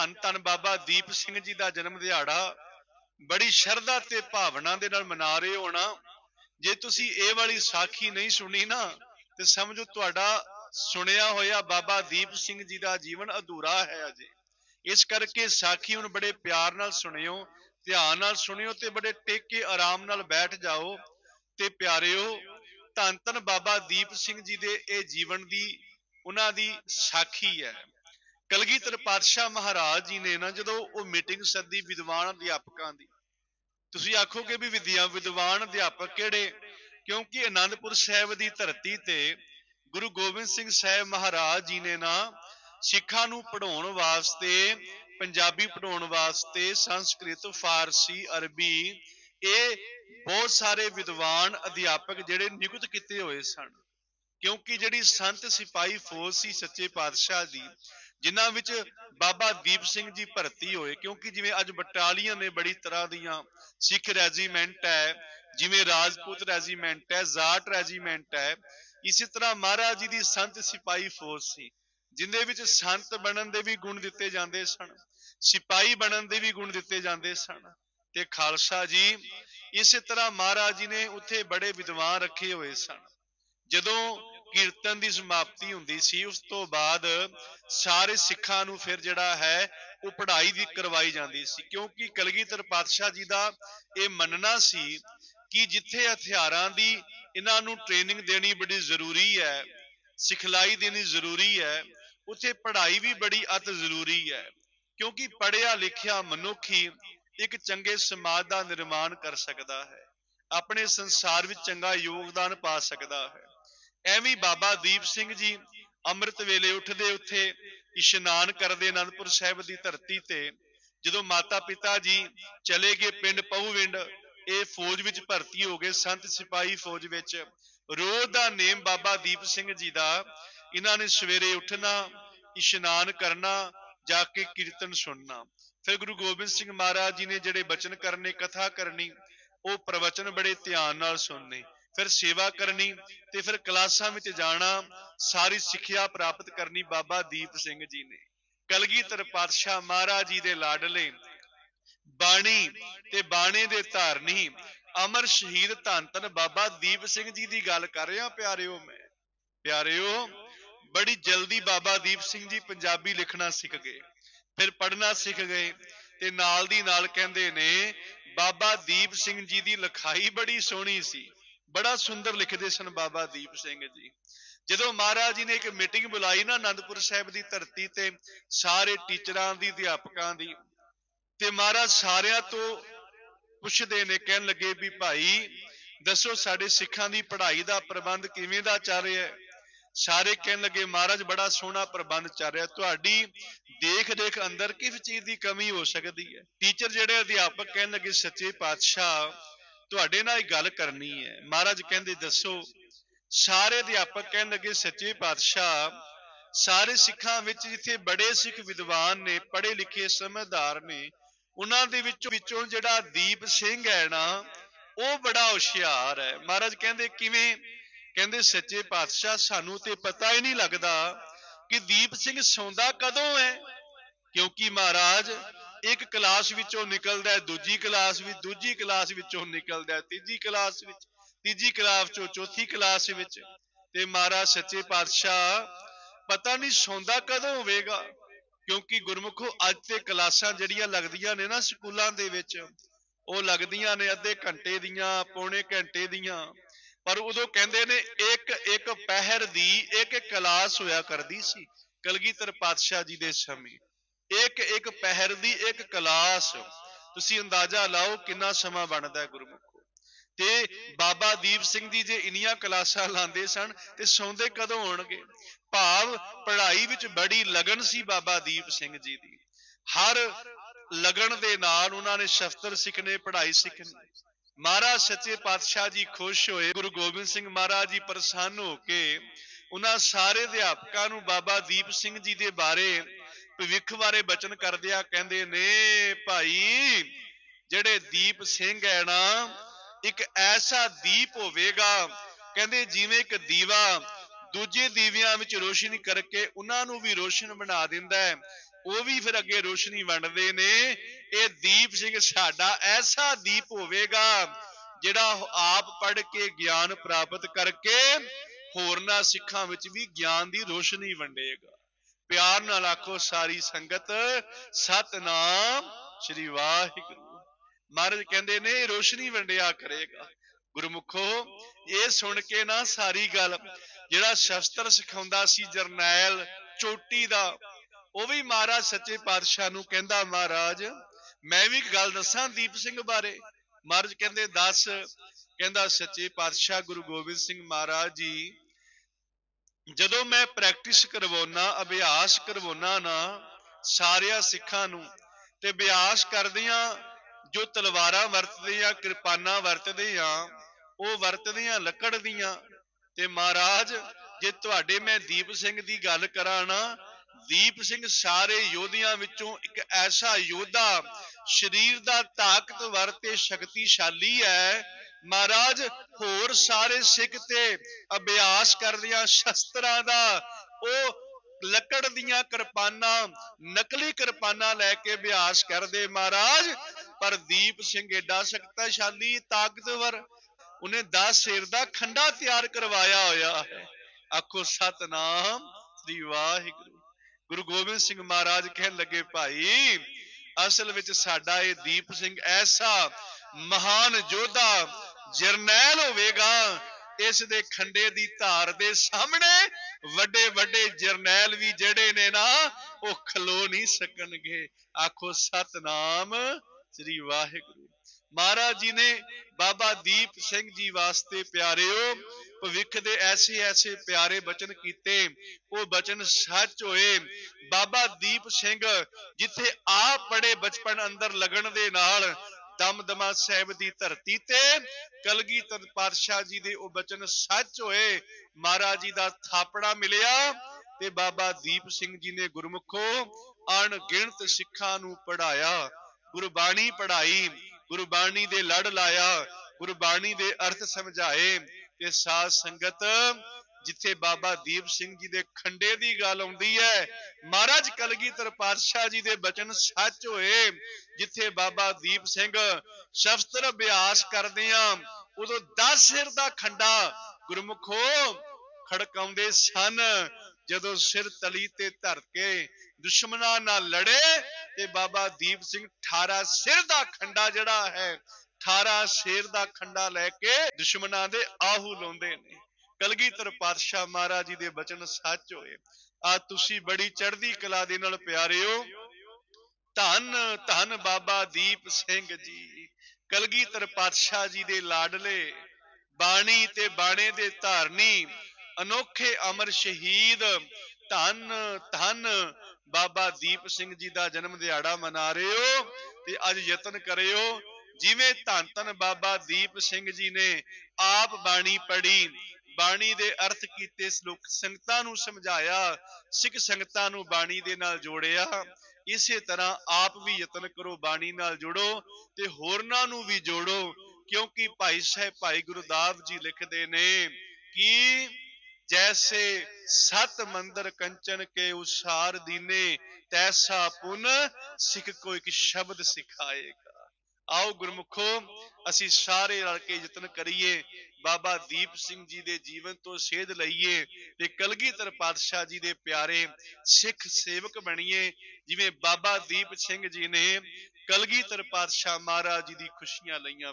ਧੰਨ ਧੰਨ ਬਾਬਾ ਦੀਪ ਸਿੰਘ ਜੀ ਦਾ ਜਨਮ ਦਿਹਾੜਾ ਬੜੀ ਸ਼ਰਧਾ ਤੇ ਭਾਵਨਾ ਦੇ ਨਾਲ ਮਨਾ ਰਹੇ ਹੋ ਜੇ ਤੁਸੀਂ ਇਹ ਵਾਲੀ ਸਾਖੀ ਨਹੀਂ ਸੁਣੀ ਨਾ, ਤੇ ਸਮਝੋ ਤੁਹਾਡਾ ਸੁਣਿਆ ਹੋਇਆ ਬਾਬਾ ਦੀਪ ਸਿੰਘ ਜੀ ਦਾ ਜੀਵਨ ਅਧੂਰਾ ਹੈ ਅਜੇ। ਇਸ ਕਰਕੇ ਸਾਖੀ ਹੁਣ ਬੜੇ ਪਿਆਰ ਨਾਲ ਸੁਣਿਓ, ਧਿਆਨ ਨਾਲ ਸੁਣਿਓ ਤੇ ਬੜੇ ਟੇਕੇ ਆਰਾਮ ਨਾਲ ਬੈਠ ਜਾਓ ਤੇ ਪਿਆਰਿਓ, ਧੰਨ ਧੰਨ ਬਾਬਾ ਦੀਪ ਸਿੰਘ ਜੀ ਦੇ ਇਹ ਜੀਵਨ ਦੀ, ਉਹਨਾਂ ਦੀ ਸਾਖੀ ਹੈ। ਕਲਗੀਧਰ ਪਾਤਸ਼ਾਹ ਮਹਾਰਾਜ ਜੀ ਨੇ ਨਾ ਜਦੋਂ ਉਹ ਮੀਟਿੰਗ ਸੱਦੀ ਵਿਦਵਾਨ ਅਧਿਆਪਕਾਂ ਦੀ, ਤੁਸੀਂ ਆਖੋਗੇ ਵੀ ਵਿਦਿਆ, ਵਿਦਵਾਨ ਅਧਿਆਪਕ ਕਿਹੜੇ? ਕਿਉਂਕਿ ਆਨੰਦਪੁਰ ਸਾਹਿਬ ਦੀ ਧਰਤੀ ਤੇ ਗੁਰੂ ਗੋਬਿੰਦ ਸਿੰਘ ਸਾਹਿਬ ਮਹਾਰਾਜ ਜੀ ਨੇ ਨਾ ਸਿੱਖਾਂ ਨੂੰ ਪੜਾਉਣ ਵਾਸਤੇ, ਪੰਜਾਬੀ ਪੜਾਉਣ ਵਾਸਤੇ ਸੰਸਕ੍ਰਿਤ, ਫਾਰਸੀ, ਅਰਬੀ ਇਹ ਬਹੁਤ ਸਾਰੇ ਵਿਦਵਾਨ ਅਧਿਆਪਕ ਜਿਹੜੇ ਨਿਯੁਕਤ ਕੀਤੇ ਹੋਏ ਸਨ। ਕਿਉਂਕਿ ਜਿਹੜੀ ਸੰਤ ਸਿਪਾਹੀ ਫੌਜ ਸੀ ਸੱਚੇ ਪਾਤਸ਼ਾਹ ਦੀ ਜਿਨ੍ਹਾਂ ਵਿੱਚ ਬਾਬਾ ਦੀਪ ਸਿੰਘ ਜੀ ਭਰਤੀ ਹੋਏ, ਕਿਉਂਕਿ ਜਿਵੇਂ ਅੱਜ ਬਟਾਲੀਅਨ ਨੇ ਬੜੀ ਤਰ੍ਹਾਂ ਦੀਆਂ ਸਿੱਖ ਰੈਜੀਮੈਂਟ ਹੈ, ਜਿਵੇਂ ਰਾਜਪੂਤ ਰੈਜੀਮੈਂਟ ਹੈ, ਜਾਟ ਰੈਜੀਮੈਂਟ ਹੈ, ਇਸੇ ਤਰ੍ਹਾਂ ਮਹਾਰਾਜ ਜੀ ਦੀ ਸੰਤ ਸਿਪਾਹੀ ਫੋਰਸ ਸੀ, ਜਿੰਦੇ ਵਿੱਚ ਸੰਤ ਬਣਨ ਦੇ ਵੀ ਗੁਣ ਦਿੱਤੇ ਜਾਂਦੇ ਸਨ, ਸਿਪਾਹੀ ਬਣਨ ਦੇ ਵੀ ਗੁਣ ਦਿੱਤੇ ਜਾਂਦੇ ਸਨ, ਤੇ ਖਾਲਸਾ ਜੀ ਇਸੇ ਤਰ੍ਹਾਂ ਮਹਾਰਾਜ ਜੀ ਨੇ ਉੱਥੇ ਬੜੇ ਵਿਦਵਾਨ ਰੱਖੇ ਹੋਏ ਸਨ, ਜਦੋਂ ਕੀਰਤਨ ਦੀ ਸਮਾਪਤੀ ਹੁੰਦੀ ਸੀ, ਉਸ ਤੋਂ ਬਾਅਦ ਸਾਰੇ ਸਿੱਖਾਂ ਨੂੰ ਫਿਰ ਜਿਹੜਾ ਹੈ, ਉਹ ਪੜ੍ਹਾਈ ਵੀ ਕਰਵਾਈ ਜਾਂਦੀ ਸੀ, ਕਿਉਂਕਿ ਕਲਗੀਧਰ ਪਾਤਸ਼ਾਹ ਜੀ ਦਾ ਇਹ ਮੰਨਣਾ ਸੀ ਕਿ ਜਿੱਥੇ ਹਥਿਆਰਾਂ ਦੀ ਇਹਨਾਂ ਨੂੰ ਟ੍ਰੇਨਿੰਗ ਦੇਣੀ ਬੜੀ ਜ਼ਰੂਰੀ ਹੈ, ਸਿਖਲਾਈ ਦੇਣੀ ਜ਼ਰੂਰੀ ਹੈ, ਉੱਥੇ ਪੜ੍ਹਾਈ ਵੀ ਬੜੀ ਅਤ ਜ਼ਰੂਰੀ ਹੈ, ਕਿਉਂਕਿ ਪੜ੍ਹਿਆ ਲਿਖਿਆ ਮਨੁੱਖ ਹੀ ਇੱਕ ਚੰਗੇ ਸਮਾਜ ਦਾ ਨਿਰਮਾਣ ਕਰ ਸਕਦਾ ਹੈ, ਆਪਣੇ ਸੰਸਾਰ ਵਿੱਚ ਚੰਗਾ ਯੋਗਦਾਨ ਪਾ ਸਕਦਾ ਹੈ। ਐਵੇਂ ਬਾਬਾ ਦੀਪ ਸਿੰਘ ਜੀ ਅੰਮ੍ਰਿਤ ਵੇਲੇ ਉੱਠਦੇ ਉੱਥੇ ਇਸ਼ਨਾਨ ਕਰਦੇ ਅਨੰਦਪੁਰ ਸਾਹਿਬ ਦੀ ਧਰਤੀ ਤੇ, ਜਦੋਂ ਮਾਤਾ ਪਿਤਾ ਜੀ ਚਲੇ ਗਏ ਪਿੰਡ ਪਹੂਵਿੰਡ ਇਹ ਫੌਜ ਵਿੱਚ ਭਰਤੀ ਹੋ ਗਏ, ਸੰਤ ਸਿਪਾਹੀ ਫੌਜ ਵਿੱਚ। ਰੋਜ਼ ਦਾ ਨੇਮ ਬਾਬਾ ਦੀਪ ਸਿੰਘ ਜੀ ਦਾ। ਇਹਨਾਂ ਨੇ ਸਵੇਰੇ ਉੱਠਣਾ, ਇਸ਼ਨਾਨ ਕਰਨਾ, ਜਾ ਕੇ ਕੀਰਤਨ ਸੁਣਨਾ। ਫਿਰ ਗੁਰੂ ਗੋਬਿੰਦ ਸਿੰਘ ਮਹਾਰਾਜ ਜੀ ਨੇ ਜਿਹੜੇ ਬਚਨ ਕਰਨੇ, ਕਥਾ ਕਰਨੀ, ਉਹ ਪ੍ਰਵਚਨ ਬੜੇ ਧਿਆਨ ਨਾਲ ਸੁਣਨੇ। ਫਿਰ ਸੇਵਾ ਕਰਨੀ ਤੇ ਫਿਰ ਕਲਾਸਾਂ ਵਿੱਚ ਜਾਣਾ, ਸਾਰੀ ਸਿੱਖਿਆ ਪ੍ਰਾਪਤ ਕਰਨੀ ਬਾਬਾ ਦੀਪ ਸਿੰਘ ਜੀ ਨੇ। ਕਲਗੀਧਰ ਪਾਤਸ਼ਾਹ ਮਹਾਰਾਜ ਜੀ ਦੇ ਲਾਡਲੇ, ਬਾਣੀ ਤੇ ਬਾਣੇ ਦੇ ਧਾਰਨੀ, ਅਮਰ ਸ਼ਹੀਦ ਧੰਨ ਧੰਨ ਬਾਬਾ ਦੀਪ ਸਿੰਘ ਜੀ ਦੀ ਗੱਲ ਕਰ ਰਿਹਾ ਪਿਆਰਿਓ ਮੈਂ। ਪਿਆਰਿਓ, ਬੜੀ ਜਲਦੀ ਬਾਬਾ ਦੀਪ ਸਿੰਘ ਜੀ ਪੰਜਾਬੀ ਲਿਖਣਾ ਸਿੱਖ ਗਏ, ਫਿਰ ਪੜ੍ਹਨਾ ਸਿੱਖ ਗਏ ਤੇ ਨਾਲ ਦੀ ਨਾਲ ਕਹਿੰਦੇ ਨੇ, ਬਾਬਾ ਦੀਪ ਸਿੰਘ ਜੀ ਦੀ ਲਿਖਾਈ ਬੜੀ ਸੋਹਣੀ ਸੀ। ਬੜਾ ਸੁੰਦਰ ਲਿਖਦੇ ਸਨ ਬਾਬਾ ਦੀਪ ਸਿੰਘ ਜੀ। ਜਦੋਂ ਮਹਾਰਾਜ ਜੀ ਨੇ ਇੱਕ ਮੀਟਿੰਗ ਬੁਲਾਈ ਨਾ ਆਨੰਦਪੁਰ ਸਾਹਿਬ ਦੀ ਧਰਤੀ ਤੇ, ਸਾਰੇ ਟੀਚਰਾਂ ਦੀ, ਅਧਿਆਪਕਾਂ ਦੀ, ਤੇ ਮਹਾਰਾਜ ਸਾਰਿਆਂ ਤੋਂ ਪੁੱਛਦੇ ਨੇ, ਕਹਿਣ ਲੱਗੇ ਵੀ ਭਾਈ, ਦੱਸੋ ਸਾਡੇ ਸਿੱਖਾਂ ਦੀ ਪੜ੍ਹਾਈ ਦਾ ਪ੍ਰਬੰਧ ਕਿਵੇਂ ਦਾ ਚੱਲ ਰਿਹਾ ਹੈ? ਸਾਰੇ ਕਹਿਣ ਲੱਗੇ, ਮਹਾਰਾਜ ਬੜਾ ਸੋਹਣਾ ਪ੍ਰਬੰਧ ਚੱਲ ਰਿਹਾ। ਤੁਹਾਡੀ ਦੇਖ ਦੇਖ ਅੰਦਰ ਕਿਸ ਚੀਜ਼ ਦੀ ਕਮੀ ਹੋ ਸਕਦੀ ਹੈ? ਟੀਚਰ ਜਿਹੜੇ ਅਧਿਆਪਕ ਕਹਿਣ ਲੱਗੇ, ਸੱਚੇ ਪਾਤਸ਼ਾਹ ਤੁਹਾਡੇ ਨਾਲ ਇੱਕ ਗੱਲ ਕਰਨੀ ਹੈ। ਮਹਾਰਾਜ ਕਹਿੰਦੇ, ਦੱਸੋ, ਸਾਰੇ ਅਧਿਆਪਕ ਕਹਿਣ ਲੱਗੇ, ਸੱਚੇ ਪਾਤਸ਼ਾਹ, ਸਾਰੇ ਸਿੱਖਾਂ ਵਿੱਚ ਜਿੱਥੇ ਬੜੇ ਸਿੱਖ ਵਿਦਵਾਨ ਨੇ, ਪੜ੍ਹੇ ਲਿਖੇ ਸਮਝਦਾਰ ਨੇ, ਉਹਨਾਂ ਦੇ ਵਿੱਚੋਂ ਵਿੱਚੋਂ ਜਿਹੜਾ ਦੀਪ ਸਿੰਘ ਹੈ ਨਾ, ਉਹ ਬੜਾ ਹੁਸ਼ਿਆਰ ਹੈ। ਮਹਾਰਾਜ ਕਹਿੰਦੇ, ਕਿਵੇਂ? ਕਹਿੰਦੇ, ਸੱਚੇ ਪਾਤਸ਼ਾਹ, ਸਾਨੂੰ ਤੇ ਪਤਾ ਹੀ ਨਹੀਂ ਲੱਗਦਾ ਕਿ ਦੀਪ ਸਿੰਘ ਸੌਂਦਾ ਕਦੋਂ ਹੈ। ਕਿਉਂਕਿ ਮਹਾਰਾਜ ਇੱਕ ਕਲਾਸ ਵਿੱਚੋਂ ਨਿਕਲਦਾ ਹੈ, ਦੂਜੀ ਕਲਾਸ ਵਿੱਚ, ਦੂਜੀ ਕਲਾਸ ਵਿੱਚੋਂ ਨਿਕਲਦਾ ਹੈ, ਤੀਜੀ ਕਲਾਸ ਵਿੱਚ, ਤੀਜੀ ਕਲਾਸ ਚੋਂ ਚੌਥੀ ਕਲਾਸ ਵਿੱਚ। ਤੇ ਮਹਾਰਾਜ ਸੱਚੇ ਪਾਤਸ਼ਾਹ, ਪਤਾ ਨਹੀਂ ਸੌਂਦਾ ਕਦੋਂ ਹੋਵੇਗਾ, ਕਿਉਂਕਿ ਗੁਰਮੁਖੋ ਅੱਜ ਤੇ ਕਲਾਸਾਂ ਜਿਹੜੀਆਂ ਲੱਗਦੀਆਂ ਨੇ ਨਾ ਸਕੂਲਾਂ ਦੇ ਵਿੱਚ, ਉਹ ਲੱਗਦੀਆਂ ਨੇ ਅੱਧੇ ਘੰਟੇ ਦੀਆਂ, ਪੌਣੇ ਘੰਟੇ ਦੀਆਂ। ਪਰ ਉਦੋਂ ਕਹਿੰਦੇ ਨੇ, ਇੱਕ ਇੱਕ ਪਹਿਰ ਦੀ ਇੱਕ ਕਲਾਸ ਹੋਇਆ ਕਰਦੀ ਸੀ, ਕਲਗੀਧਰ ਪਾਤਸ਼ਾਹ ਜੀ ਦੇ ਸਮੇਂ। ਇੱਕ ਇੱਕ ਪਹਿਰ ਦੀ ਇੱਕ ਕਲਾਸ। ਤੁਸੀਂ ਅੰਦਾਜ਼ਾ ਲਾਓ ਕਿੰਨਾ ਸਮਾਂ ਬਣਦਾ ਹੈ ਗੁਰਮੁਖੋ। ਤੇ ਬਾਬਾ ਦੀਪ ਸਿੰਘ ਜੀ ਜੇ ਇਨੀਆਂ ਕਲਾਸਾਂ ਲਾਉਂਦੇ ਸਨ ਤੇ ਸੌਂਦੇ ਕਦੋਂ ਹੋਣਗੇ? ਭਾਵ ਪੜ੍ਹਾਈ ਵਿੱਚ ਬੜੀ ਲਗਨ ਸੀ ਬਾਬਾ ਦੀਪ ਸਿੰਘ ਜੀ ਦੀ। ਹਰ ਲਗਨ ਦੇ ਨਾਲ ਉਹਨਾਂ ਨੇ ਸ਼ਸਤਰ ਸਿੱਖਣੇ, ਪੜ੍ਹਾਈ ਸਿੱਖਣੀ। ਮਹਾਰਾਜ ਸੱਚੇ ਪਾਤਸ਼ਾਹ ਜੀ ਖੁਸ਼ ਹੋਏ, ਗੁਰੂ ਗੋਬਿੰਦ ਸਿੰਘ ਮਹਾਰਾਜ ਜੀ ਪ੍ਰਸੰਨ ਹੋ ਕੇ ਉਹਨਾਂ ਸਾਰੇ ਅਧਿਆਪਕਾਂ ਨੂੰ ਬਾਬਾ ਦੀਪ ਸਿੰਘ ਜੀ ਦੇ ਬਾਰੇ ਭਵਿੱਖ ਬਾਰੇ ਬਚਨ ਕਰਦਿਆਂ ਕਹਿੰਦੇ ਨੇ, ਭਾਈ, ਜਿਹੜੇ ਦੀਪ ਸਿੰਘ ਹੈ ਨਾ, ਇੱਕ ਐਸਾ ਦੀਪ ਹੋਵੇਗਾ, ਕਹਿੰਦੇ ਜਿਵੇਂ ਇੱਕ ਦੀਵਾ, ਦੂਜੇ ਦੀਵਿਆਂ ਵਿੱਚ ਰੋਸ਼ਨੀ ਕਰਕੇ ਉਹਨਾਂ ਨੂੰ ਵੀ ਰੋਸ਼ਨ ਬਣਾ ਦਿੰਦਾ ਹੈ। ਉਹ ਵੀ ਫਿਰ ਅੱਗੇ ਰੋਸ਼ਨੀ ਵੰਡਦੇ ਨੇ। ਇਹ ਦੀਪ ਸਿੰਘ ਸਾਡਾ ਐਸਾ ਦੀਪ ਹੋਵੇਗਾ, ਜਿਹੜਾ ਆਪ ਪੜ੍ਹ ਕੇ ਗਿਆਨ ਪ੍ਰਾਪਤ ਕਰਕੇ ਹੋਰਨਾਂ ਸਿੱਖਾਂ ਵਿੱਚ ਵੀ ਗਿਆਨ ਦੀ ਰੋਸ਼ਨੀ ਵੰਡੇਗਾ। ਪਿਆਰ ਨਾਲ ਆਖੋ ਸਾਰੀ ਸੰਗਤ, ਸਤਨਾਮ ਸ਼੍ਰੀ ਵਾਹਿਗੁਰੂ। ਮਹਾਰਾਜ ਕਹਿੰਦੇ ਨੇ, ਰੋਸ਼ਨੀ ਵੰਡਿਆ ਕਰੇਗਾ। ਗੁਰਮੁਖੋ, ਇਹ ਸੁਣ ਕੇ ਨਾ ਸਾਰੀ ਗੱਲ, ਜਿਹੜਾ ਸ਼ਸਤਰ ਸਿਖਾਉਂਦਾ ਸੀ ਜਰਨੈਲ ਚੋਟੀ ਦਾ, ਉਹ ਵੀ ਮਹਾਰਾਜ ਸੱਚੇ ਪਾਤਸ਼ਾਹ ਨੂੰ ਕਹਿੰਦਾ, ਮਹਾਰਾਜ, ਮੈਂ ਵੀ ਗੱਲ ਦੱਸਾਂ ਦੀਪ ਸਿੰਘ ਬਾਰੇ? ਮਹਾਰਾਜ ਕਹਿੰਦੇ, ਦੱਸ। ਕਹਿੰਦਾ, ਸੱਚੇ ਪਾਤਸ਼ਾਹ ਗੁਰੂ ਗੋਬਿੰਦ ਸਿੰਘ ਮਹਾਰਾਜ ਜੀ ਜਦੋਂ ਮੈਂ ਪ੍ਰੈਕਟਿਸ ਕਰਵਾਉਣਾ ਅਭਿਆਸ ਕਰਵਾਉਣਾ ਨਾ, ਸਾਰਿਆਂ ਸਿੱਖਾਂ ਨੂੰ, ਤੇ ਅਭਿਆਸ ਕਰਦਿਆਂ, ਜੋ ਤਲਵਾਰਾਂ ਵਰਤਦੇ ਆ ਕਿਰਪਾਨਾਂ ਵਰਤਦੇ ਆ ਉਹ ਵਰਤਦੇ ਆ ਲੱਕੜ ਦੀਆਂ, ਤੇ ਮਹਾਰਾਜ, ਜੇ ਤੁਹਾਡੇ ਮੈਂ ਦੀਪ ਸਿੰਘ ਦੀ ਗੱਲ ਕਰਾਂ ਨਾ, ਦੀਪ ਸਿੰਘ ਸਾਰੇ ਯੋਧਿਆਂ ਵਿੱਚੋਂ ਇੱਕ ਐਸਾ ਯੋਧਾ, ਸਰੀਰ ਦਾ ਤਾਕਤਵਰ ਤੇ ਸ਼ਕਤੀਸ਼ਾਲੀ ਹੈ ਮਹਾਰਾਜ, ਹੋਰ ਸਾਰੇ ਸਿੱਖ ਤੇ ਅਭਿਆਸ ਕਰਦਿਆਂ ਸ਼ਸਤਰਾਂ ਦਾ, ਉਹ ਲੱਕੜ ਦੀਆਂ ਕਿਰਪਾਨਾਂ, ਨਕਲੀ ਕਿਰਪਾਨਾਂ ਲੈ ਕੇ ਅਭਿਆਸ ਕਰਦੇ ਮਹਾਰਾਜ। ਪਰ ਦੀਪ ਸਿੰਘ ਏਡਾ ਸ਼ਕਤੀਸ਼ਾਲੀ, ਤਾਕਤਵਰ, ਉਹਨੇ 10 ਸਿਰ ਦਾ ਖੰਡਾ ਤਿਆਰ ਕਰਵਾਇਆ ਹੋਇਆ ਹੈ। ਆਖੋ, ਸਤਨਾਮ ਸ੍ਰੀ ਵਾਹਿਗੁਰੂ। ਗੁਰੂ ਗੋਬਿੰਦ ਸਿੰਘ ਮਹਾਰਾਜ ਕਹਿਣ ਲੱਗੇ, ਭਾਈ, ਅਸਲ ਵਿੱਚ ਸਾਡਾ ਇਹ ਦੀਪ ਸਿੰਘ ਐਸਾ ਮਹਾਨ ਯੋਧਾ ਜਰਨੈਲ ਹੋਵੇਗਾ, ਇਸ ਦੇ ਖੰਡੇ ਦੀ ਧਾਰ ਦੇ ਸਾਹਮਣੇ ਵੱਡੇ ਵੱਡੇ ਜਰਨੈਲ ਵੀ ਜਿਹੜੇ ਨੇ ਨਾ, ਉਹ ਖਲੋ ਨਹੀਂ ਸਕਣਗੇ। ਆਖੋ, ਸਤਨਾਮ ਸ੍ਰੀ ਵਾਹਿਗੁਰੂ। ਮਹਾਰਾਜ ਜੀ ਨੇ ਬਾਬਾ ਦੀਪ ਸਿੰਘ ਜੀ ਵਾਸਤੇ ਪਿਆਰਿਓ, ਭਵਿੱਖ ਦੇ ਐਸੇ ਐਸੇ ਪਿਆਰੇ ਬਚਨ ਕੀਤੇ। ਉਹ ਬਚਨ ਸੱਚ ਹੋਏ। ਬਾਬਾ ਦੀਪ ਸਿੰਘ ਜਿੱਥੇ ਆਪ ਬੜੇ ਬਚਪਨ ਅੰਦਰ ਲੱਗਣ ਦੇ ਨਾਲ ਦਮਦਮਾ ਸਾਹਿਬ ਦੀ ਧਰਤੀ ਤੇ ਕਲਗੀਧਰ ਪਾਤਸ਼ਾਹ ਜੀ ਦੇ ਉਹ ਬਚਨ ਸੱਚ ਹੋਏ। ਮਹਾਰਾਜ ਜੀ ਦਾ ਥਾਪੜਾ ਮਿਲਿਆ ਤੇ ਬਾਬਾ ਦੀਪ ਸਿੰਘ ਜੀ ਨੇ ਗੁਰਮੁਖੋ ਅਣਗਿਣਤ ਸਿੱਖਾਂ ਨੂੰ ਪੜਾਇਆ ਗੁਰਬਾਣੀ ਪੜਾਈ ਗੁਰਬਾਣੀ ਦੇ ਲੜ ਲਾਇਆ, ਗੁਰਬਾਣੀ ਦੇ ਅਰਥ ਸਮਝਾਏ ਤੇ ਸਾਧ ਸੰਗਤ ਜਿੱਥੇ ਬਾਬਾ ਦੀਪ ਸਿੰਘ ਜੀ ਦੇ ਖੰਡੇ ਦੀ ਗੱਲ ਆਉਂਦੀ ਹੈ, ਮਹਾਰਾਜ ਕਲਗੀਧਰ ਪਾਤਸ਼ਾਹ ਜੀ ਦੇ ਬਚਨ ਸੱਚ ਹੋਏ, ਜਿੱਥੇ ਬਾਬਾ ਦੀਪ ਸਿੰਘ ਸ਼ਸਤਰ ਅਭਿਆਸ ਕਰਦੇ ਆ, ਉਦੋਂ 10 ਸਿਰ ਦਾ ਖੰਡਾ ਗੁਰਮੁਖੋ ਖੜਕਾਉਂਦੇ ਸਨ। ਜਦੋਂ ਸਿਰ ਤਲੀ ਤੇ ਧਰ ਕੇ ਦੁਸ਼ਮਣਾਂ ਨਾਲ ਲੜੇ ਤੇ ਬਾਬਾ ਦੀਪ ਸਿੰਘ 18 ਸਿਰ ਦਾ ਖੰਡਾ ਜਿਹੜਾ ਹੈ 18 ਸ਼ੇਰ ਦਾ ਖੰਡਾ ਲੈ ਕੇ ਦੁਸ਼ਮਣਾਂ ਦੇ ਆਹੂ ਲਾਉਂਦੇ ਨੇ। ਕਲਗੀਧਰ ਪਾਤਸ਼ਾਹ ਮਹਾਰਾਜ ਜੀ ਦੇ ਬਚਨ ਸੱਚ ਹੋਏ। ਆ ਤੁਸੀਂ ਬੜੀ ਚੜ੍ਹਦੀ ਕਲਾ ਦੇ ਨਾਲ ਪਿਆਰਿਓ। ਧੰਨ ਧੰਨ ਬਾਬਾ ਦੀਪ ਸਿੰਘ ਜੀ। ਕਲਗੀਧਰ ਪਾਤਸ਼ਾਹ ਜੀ ਦੇ ਲਾਡਲੇ, ਬਾਣੀ ਤੇ ਬਾਣੇ ਦੇ ਧਾਰਨੀ, ਅਨੋਖੇ ਅਮਰ ਸ਼ਹੀਦ, ਧੰਨ ਧੰਨ ਬਾਬਾ ਦੀਪ ਸਿੰਘ ਜੀ ਦਾ ਜਨਮ ਦਿਹਾੜਾ ਮਨਾ ਰਹੇ ਹੋ ਤੇ ਅੱਜ ਯਤਨ ਕਰਿਓ। ਜਿਵੇਂ ਧੰਨ ਧੰਨ ਬਾਬਾ ਦੀਪ ਸਿੰਘ ਜੀ ਨੇ ਆਪ ਬਾਣੀ ਪੜ੍ਹੀ ਬਾਣੀ ਦੇ ਅਰਥ ਕੀਤੇ ਲੋਕ ਸੰਗਤਾਂ ਨੂੰ ਸਮਝਾਇਆ, ਸਿੱਖ ਸੰਗਤਾਂ ਨੂੰ ਬਾਣੀ ਦੇ ਨਾਲ ਜੋੜਿਆ। ਇਸੇ ਤਰ੍ਹਾਂ ਆਪ ਵੀ ਯਤਨ ਕਰੋ, ਬਾਣੀ ਨਾਲ ਜੁੜੋ ਤੇ ਹੋਰਨਾਂ ਨੂੰ ਵੀ ਜੋੜੋ, ਕਿਉਂਕਿ ਭਾਈ ਸਾਹਿਬ, ਭਾਈ ਗੁਰਦਾਸ ਜੀ ਲਿਖਦੇ ਨੇ ਕਿ ਜੈਸੇ ਸਤ ਮੰਦਰ ਕੰਚਨ ਕੇ ਉਸਾਰ ਦੀਨੇ, ਤੈਸਾ ਪੁਨ ਸਿੱਖ ਕੋ ਇੱਕ ਸ਼ਬਦ ਸਿਖਾਏਗਾ। ਆਓ ਗੁਰਮੁਖੋ, ਅਸੀਂ ਸਾਰੇ ਰਲ ਕੇ ਯਤਨ ਕਰੀਏ। ਬਾਬਾ ਦੀਪ ਸਿੰਘ ਜੀ ਦੇ ਜੀਵਨ ਤੋਂ ਸੇਧ ਲਈਏ ਤੇ ਕਲਗੀਧਰ ਪਾਤਸ਼ਾਹ ਜੀ ਦੇ ਪਿਆਰੇ ਸਿੱਖ ਸੇਵਕ ਬਣੀਏ। ਜਿਵੇਂ ਬਾਬਾ ਦੀਪ ਸਿੰਘ ਜੀ ਨੇ ਕਲਗੀਧਰ ਪਾਤਸ਼ਾਹ ਮਹਾਰਾਜ ਜੀ ਦੀ ਖੁਸ਼ੀਆਂ ਲਈਆਂ।